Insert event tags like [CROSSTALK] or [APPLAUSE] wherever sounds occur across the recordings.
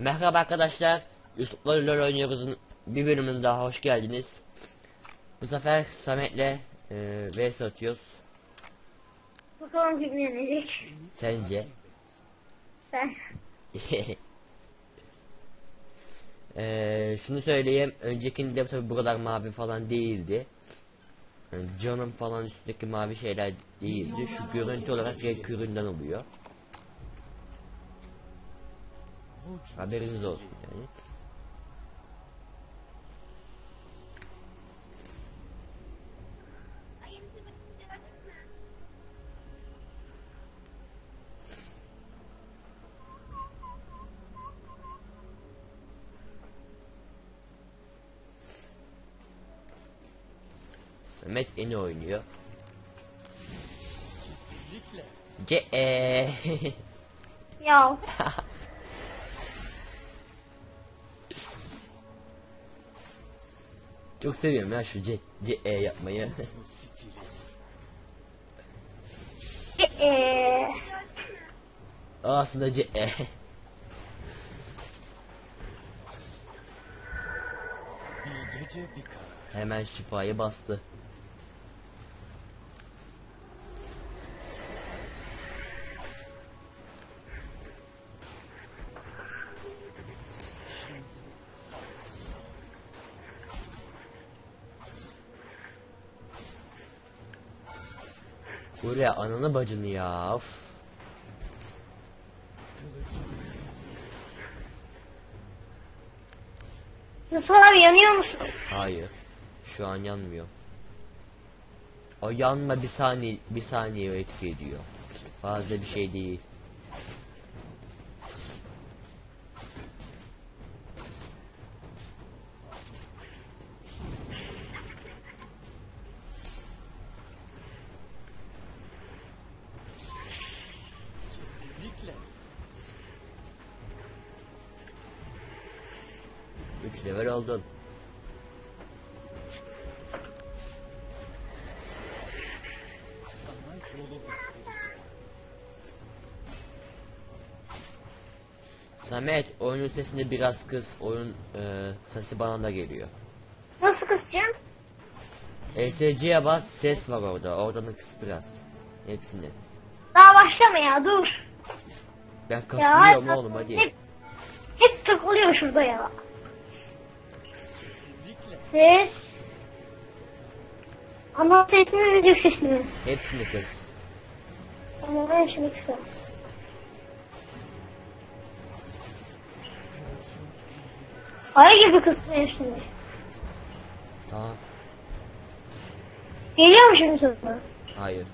Merhaba arkadaşlar. Yusuf'la LoL oynuyoruz'un bir bölümüne daha hoş geldiniz. Bu sefer Samet'le e, vs atıyoruz. Bakalım kim yenecek. Sence? Sen. [LAUGHS] e, şunu söyleyeyim. Öncekinde tabi bu kadar mavi falan değildi. Yani canım falan üstündeki mavi şeyler değildi. Şu görüntü olarak renk üründen oluyor. Haberiniz olsun yani. Mehmet Eni oynuyor. C e Ya. Çok seviyorum ya şu C, C e yapmayı. Aslında C e. Hemen şifayı bastı. Buraya ananı bacını ya. Of. Yusuf abi yanıyor musun? Hayır. Şu an yanmıyor. O yanma bir saniye bir saniye etki ediyor. Fazla bir şey değil. Level oldun. Samet oyunun sesini biraz kıs. Oyun e, sesi bana da geliyor. Nasıl kısacağım? ESC'ye bas ses var orada. Oradan kıs biraz. Hepsini. Daha başlama ya dur. Ben Ya kasılıyorum oğlum hadi. Hep, hep takılıyor şurada ya. Ses. Ana ses mi müzik sesi mi? Hepsini kıs. Ama ben şimdi kısa. Ay gibi kısmı hepsini. Tamam. Geliyor mu şimdi sana? Hayır.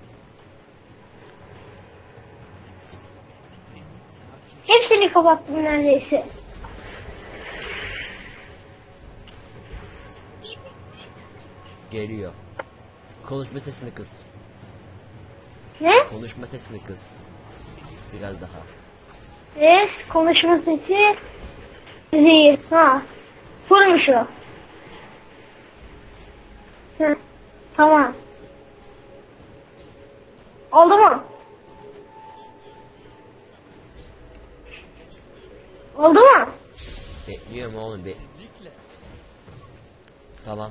Hepsini kapattım neredeyse. Geliyor. Konuşma sesini kıs. Ne? Konuşma sesini kıs. Biraz daha. Ses, konuşma sesi, müziği. Ha. Fırmış o. Hı. Tamam. Oldu mu? Oldu mu? Bekliyorum oğlum be. Tamam.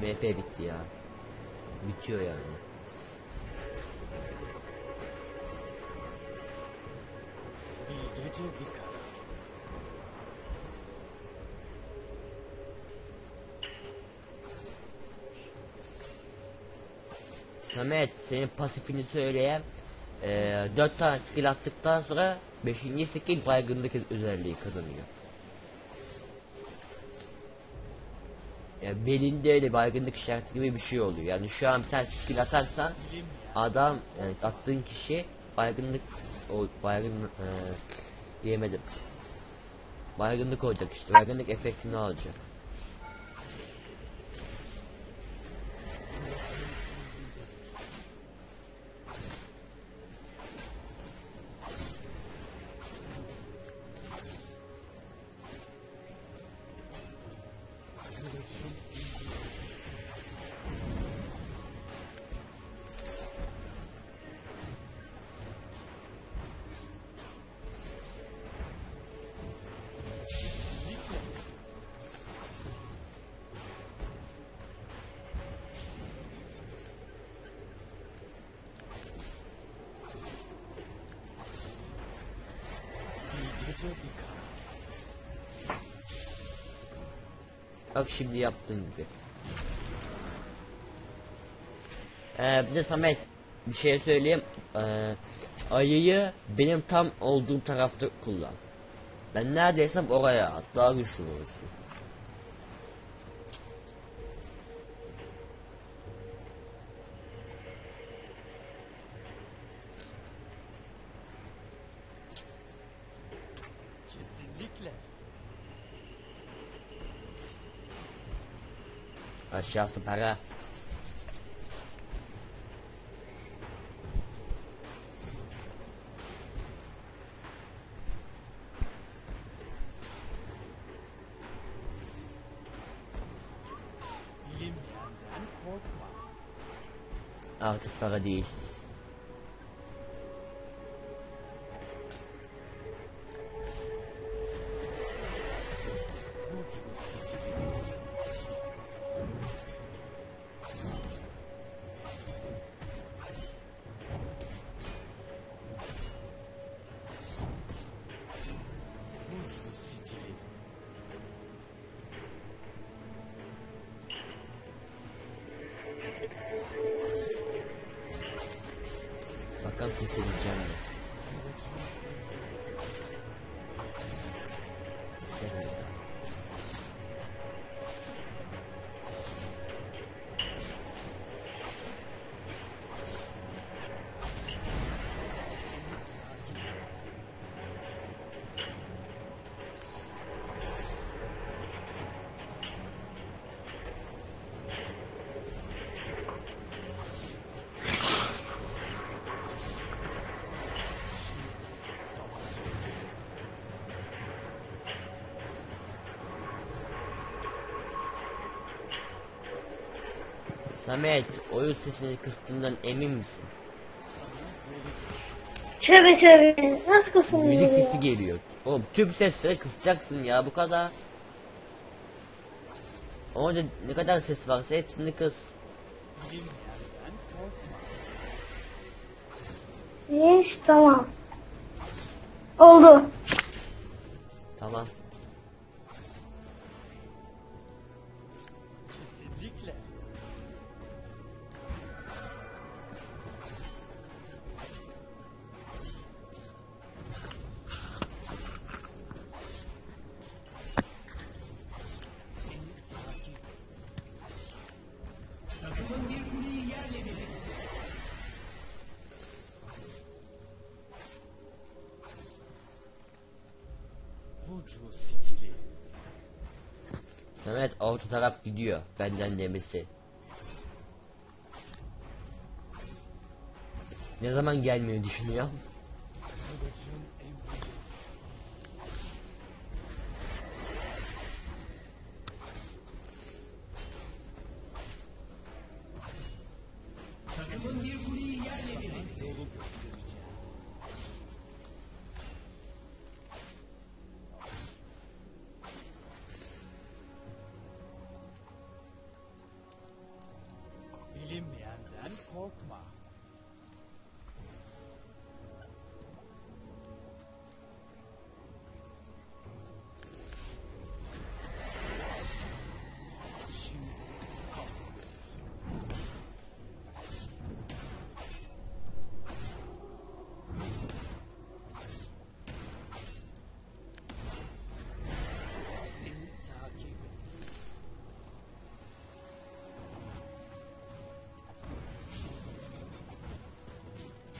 MP bitti ya. Bitiyor yani. Samet senin pasifini söyleyeyim. Ee, 4 tane skill attıktan sonra 5. skill baygınlık özelliği kazanıyor. Ya belinde öyle baygınlık işareti gibi bir şey oluyor. Yani şu an bir tane skill atarsan adam yani attığın kişi baygınlık o baygın e, diyemedim. Baygınlık olacak işte. Baygınlık efektini alacak. Zıbık. Bak şimdi yaptığın gibi. Ee, bir de Samet bir şey söyleyeyim. Ee, ayıyı benim tam olduğum tarafta kullan. Ben neredeysem oraya at. Daha güçlü olursun. Aşağısı para. Artık para değil. Samet, oyun sesini kıstığından emin misin? Tövbe tövbe. Nasıl kısılıyor Müzik sesi geliyor. Oğlum tüm sesleri kısacaksın ya bu kadar. Orada ne kadar ses varsa hepsini kıs. İyi tamam. Oldu. Tamam. Vücut stili. Samet orta taraf gidiyor. Benden demesi. Ne zaman gelmeyi düşünüyor?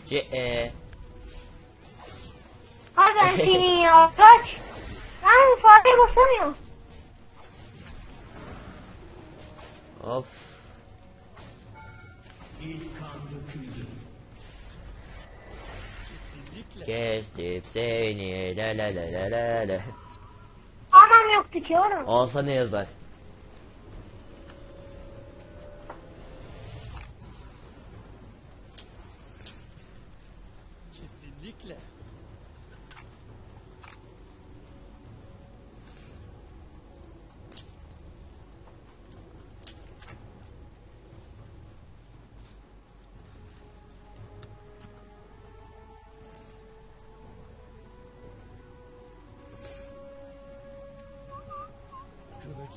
C e Ay [LAUGHS] ben senin ya. Kaç. Ben fareye basamıyorum. Of. Kestim seni la la la la la la. Adam yoktu ki oğlum. Olsa ne yazar?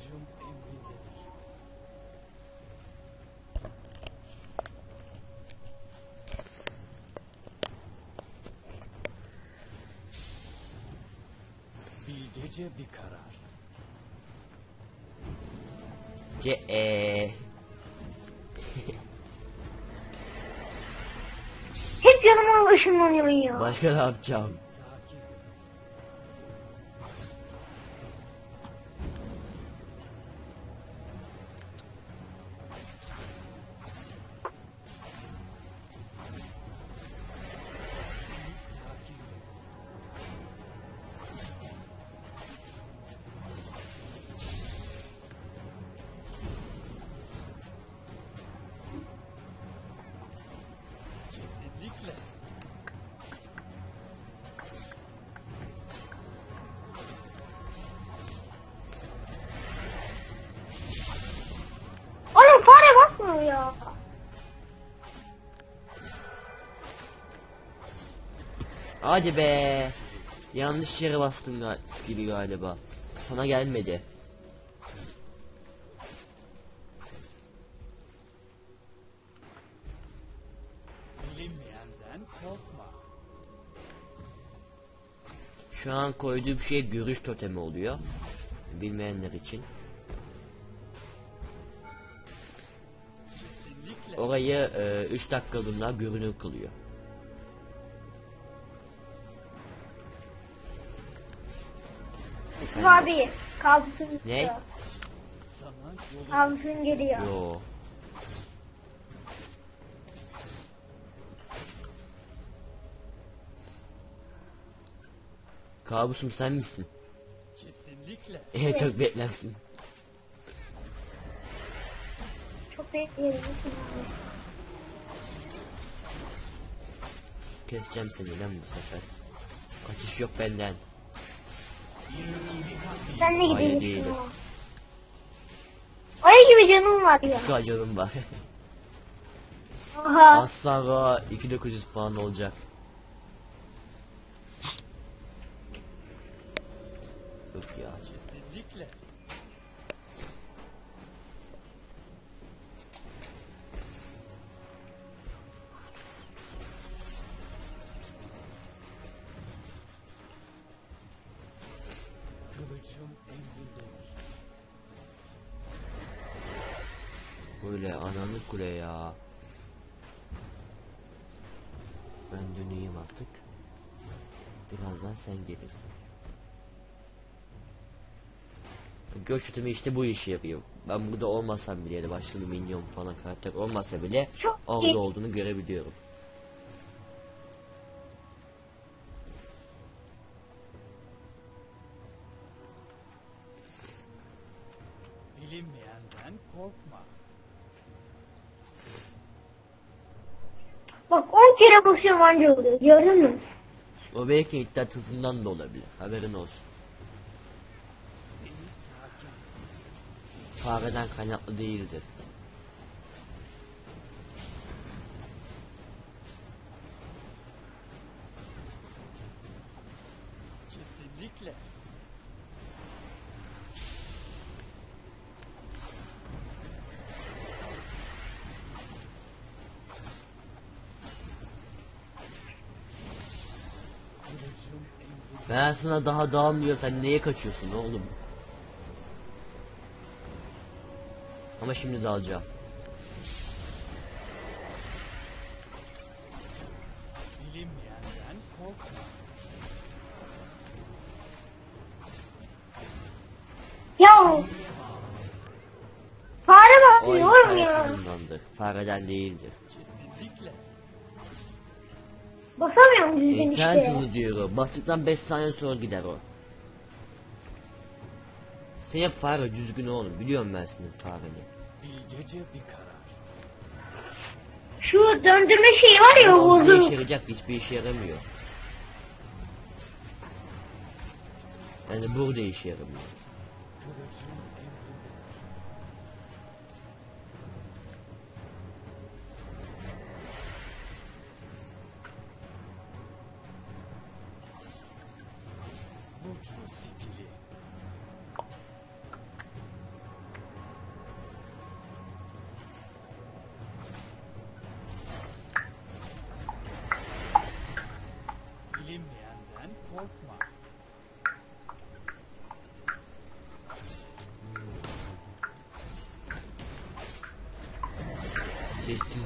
Kılıcım emrindedir. Bilgece bir karar. Ce eee. Hep yanıma ışınlanıyor ya. Başka ne yapacağım? Ya. Hadi be. Yanlış yere bastım ga skill'i galiba. Sana gelmedi. Bilinmeyenden korkma. Şu an koyduğum şey görüş totemi oluyor. Bilmeyenler için. Orayı 3 dakikalığına görünür kılıyor. Yusuf abi kabusun Ne? Kabusun geliyor. Yo. Kabusum sen misin? kesinlikle. [LAUGHS] Çok beklersin. Abi. Keseceğim seni lan bu sefer. Kaçış yok benden. Sen de Hayır, gidelim değilim. şuna. Ay gibi canım var ya. Şu canım var. Aha. Az sonra 2900 falan olacak. Yok ya. Kılıcım emrindedir. Böyle ananı kule ya. Ben döneyim artık. Birazdan sen gelirsin. Göç tutumi işte bu işi yapıyor. Ben burada olmasam bile da başka bir minyon falan karakter olmasa bile orada olduğunu görebiliyorum. Bak 10 kere basıyorum anca oluyor. Gördün mü? O belki iddia hızından da olabilir. Haberin olsun. Fareden kaynaklı değildir. Ben sana daha dağım diyor sen neye kaçıyorsun oğlum? Ama şimdi dalacağım. Ya. Fare oğlum internet ya. Fareden değildir. Kesinlikle. Basamıyorum düzgün İnternet işte. hızı diyor. Bastıktan 5 saniye sonra gider o. Sen hep fare düzgün oğlum. Biliyorum ben senin fareni. Bilgece bir karar. Şu döndürme şeyi var ya o Ama ne işe bozuk. yarayacak hiçbir işe yaramıyor. Yani burada işe yaramıyor. Kılıcım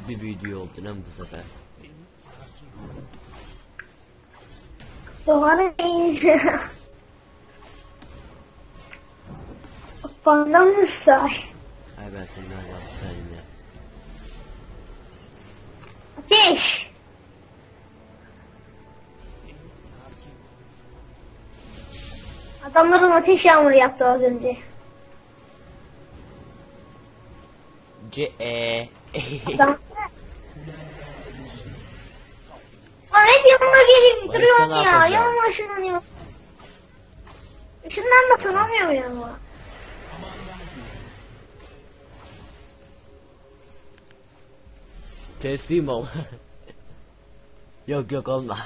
bir video oldu lan bu sefer. Doğan'ın Bana mı say? Ay ben senin ya. Ateş. Adamların ateş yağmuru yaptı az önce. C e Adam. Lan hep yanıma gelip duruyorsun ya. yapacağım? Yanıma ışınlanıyorsun. Işından da tanımıyor ama. Teslim ol. [LAUGHS] yok yok olma.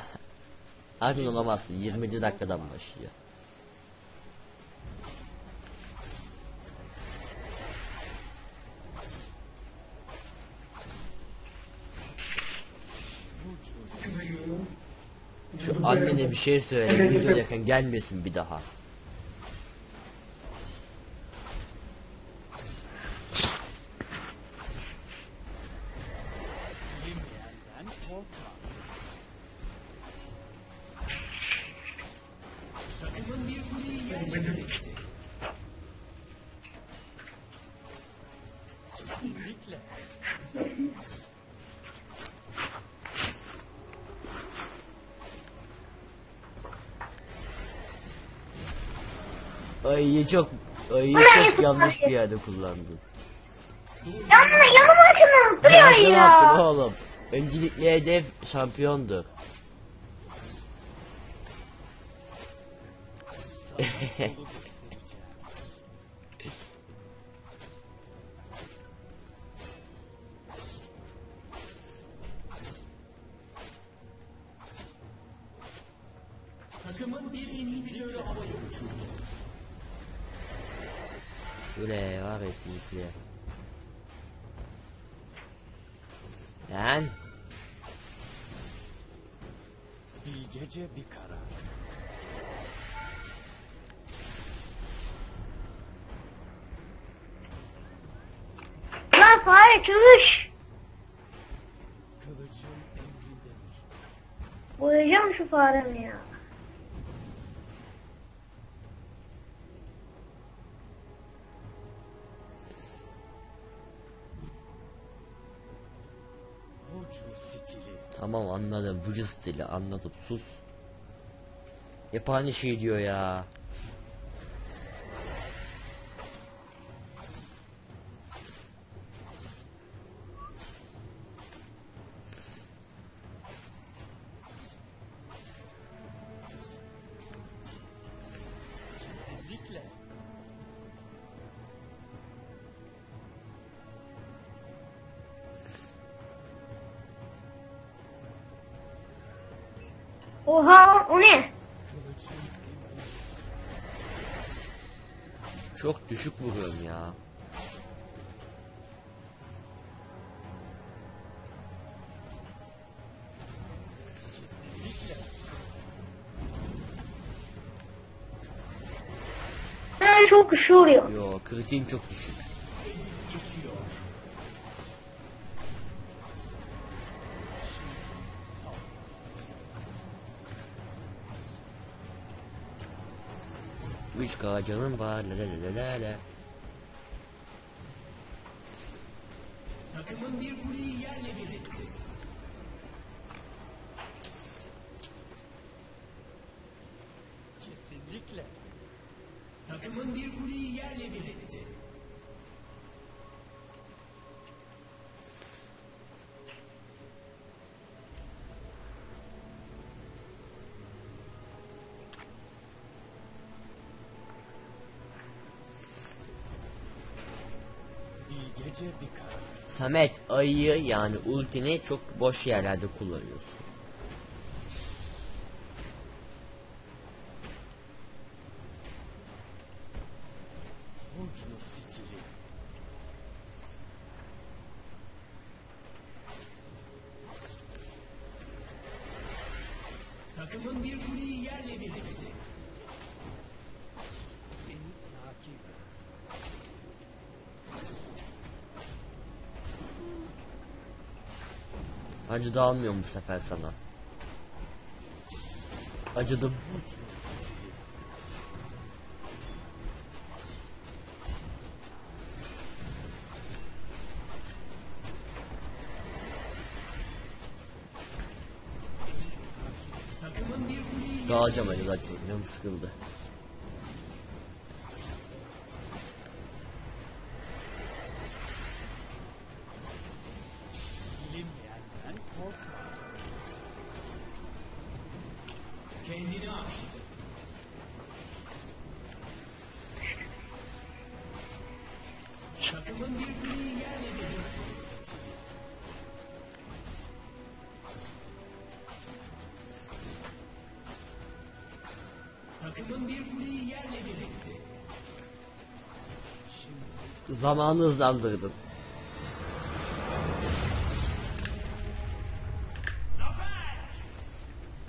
Artık olamazsın. 20. dakikadan başlıyor. Şu annene bir şey söyle. Videodayken gelmesin bir daha. Ayı çok ayı çok yanlış bir yerde kullandın. Yanıma yanıma ışınlanıp duruyor Ne yaptın ya. oğlum? Öncelikle hedef şampiyondu. Var ya sinikli. Lan Bilgece bir karar. Lan fare çalış. Boyayacağım şu faremi ya. Tamam anladım. Vücut stili anladım. Sus. Hep aynı şey diyor ya. Oha o ne? Çok düşük vuruyorum ya. Ben çok üşüyor. Yo kritiğim çok düşük. Canım var la la la la la. Samet ayıyı yani ultini çok boş yerlerde kullanıyorsun. Vucu stili. Takımın bir kuleyi yerle bir etti. Beni takip et. Acı da almıyorum bu sefer sana. Acıdım. Dağılacağım hadi zaten. Canım sıkıldı. Zamanı hızlandırdın.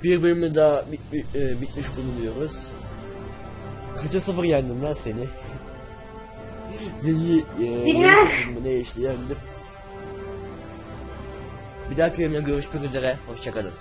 Bir bölümü daha bit- bit- e, bitmiş bulunuyoruz. Kaça sıfır yendim lan seni. [LAUGHS] Yeni e, ne işte yendim. Bir dahaki bölümde görüşmek üzere. Hoşçakalın.